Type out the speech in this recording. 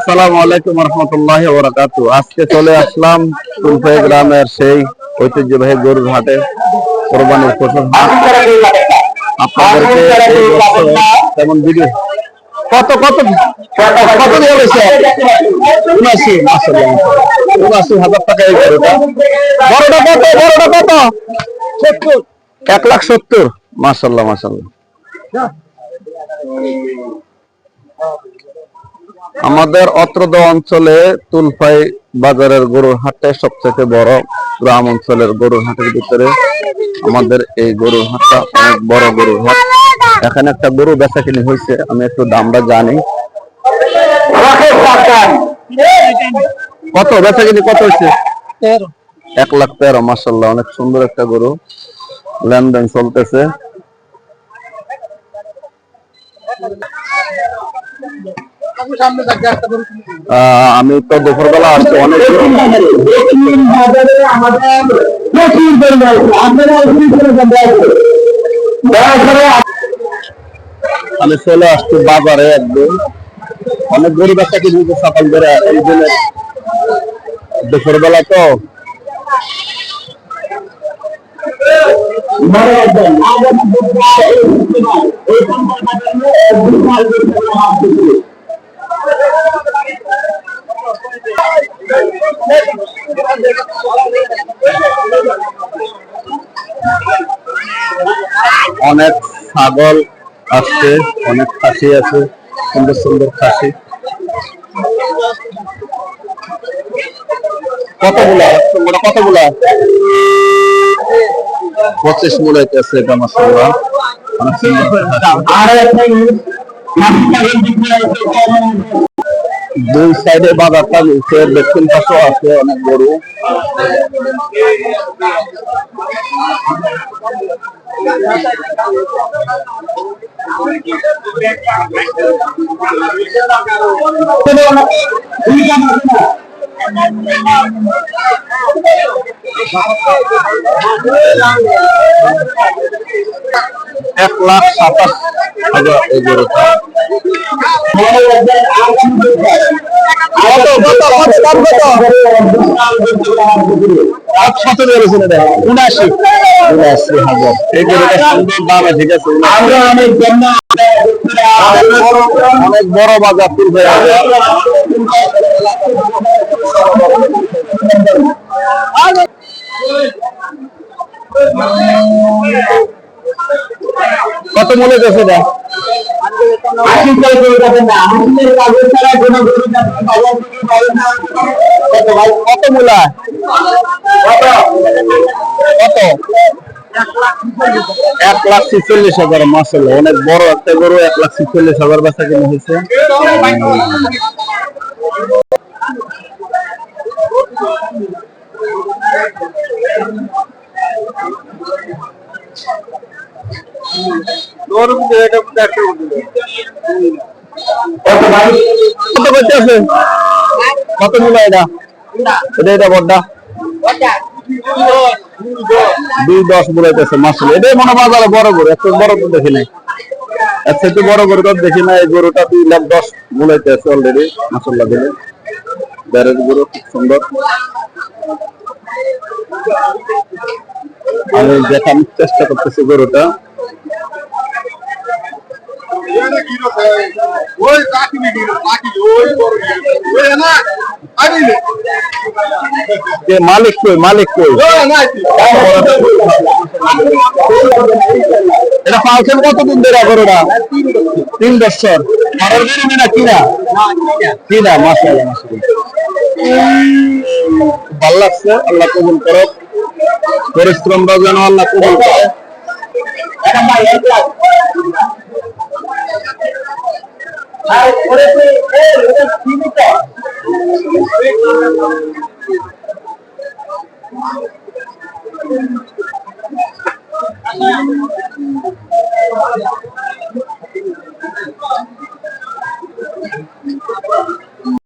আসসালামু আলাইকুম রহমতুল্লাহ বরাকাত আজকে চলে আসলাম কুলফে গ্রামের সেই ঐতিহ্যবাহী গরুর হাটে কোরবানির পশুর হাট। আপনাদেরকে তেমন ভিডিও কত কত কত দিয়ে উনাশি মাসাল্লাহ উনাশি হাজার টাকা এই গরুটা। বড়টা কত বড়টা কত? সত্তর। এক লাখ সত্তর মাসাল্লাহ মাসাল্লাহ আমাদের অত্রদ অঞ্চলে তুলফাই বাজারের গরুর হাটটাই সবচেয়ে বড় গ্রাম অঞ্চলের গরুর হাটের ভিতরে আমাদের এই গরুর হাটটা অনেক বড় গরুর হাট। এখানে একটা গরু বেচা কিনে হয়েছে আমি একটু দামটা জানি। কত? বেচা কিনে কত হয়েছে? এক লাখ তেরো মাসাল্লাহ অনেক সুন্দর একটা গরু। লেনদেন চলতেছে। আমি তো দুপুরবেলা আসছি অনেক আমি চলে আসছি বাজারে একদম অনেক গরিব একটা কিছু সকাল করে, এই দিনে দুপুরবেলা তো। অনেক ছাগল আসছে অনেক খাসি আছে সুন্দর সুন্দর খাসি কতগুলা? কতগুলা? পঁচিশ মূলাইতে আছে। দুই সাইডে বাজারটা রয়েছে দক্ষিণ পাশেও আছে অনেক গরু। এক লাখ সাতাশ হাজার এই গরুটা উনাশি। উনাশি এই গরুটা সুন্দর দাম আছে ঠিক আছে অনেক বড় বাজার তুলবে কত মনে গেছে এটা? কত মূলা কত এক লাখ ছিচল্লিশ হাজার মাসাল অনেক বড় একটা গরু এক লাখ ছিচল্লিশ হাজার বেচা কিনে হয়েছে। কত করতে আছে? কত এটা? এটা এটা দুই দশ মাসুল। এটাই মনে বড় গরু বড় দেখি নাই। থেকে বড় গরু তো দেখি নাই গরুটা দুই লাখ দশ বলাইতেছে অলরেডি মাসুল্লাহ দিলে ব্যারেজ গরু, খুব সুন্দর। আমি দেখানোর চেষ্টা করতেছি গরুটা। ওই কাকি বিক্রি কাকি ওই বড় ওই না আমি যে মালিক কই মালিক কই? এটা পালছেন কতদিন ধরে গরুটা? তিন বছর। ঘরের গরু না কিনা? কিনা মাসাল্লাহ মাসাল্লাহ ভালো লাগছে আল্লাহ কবুল করো পরিশ্রমটা যেন আল্লাহ কবুল করে আর করেছে এ এটা সীমিত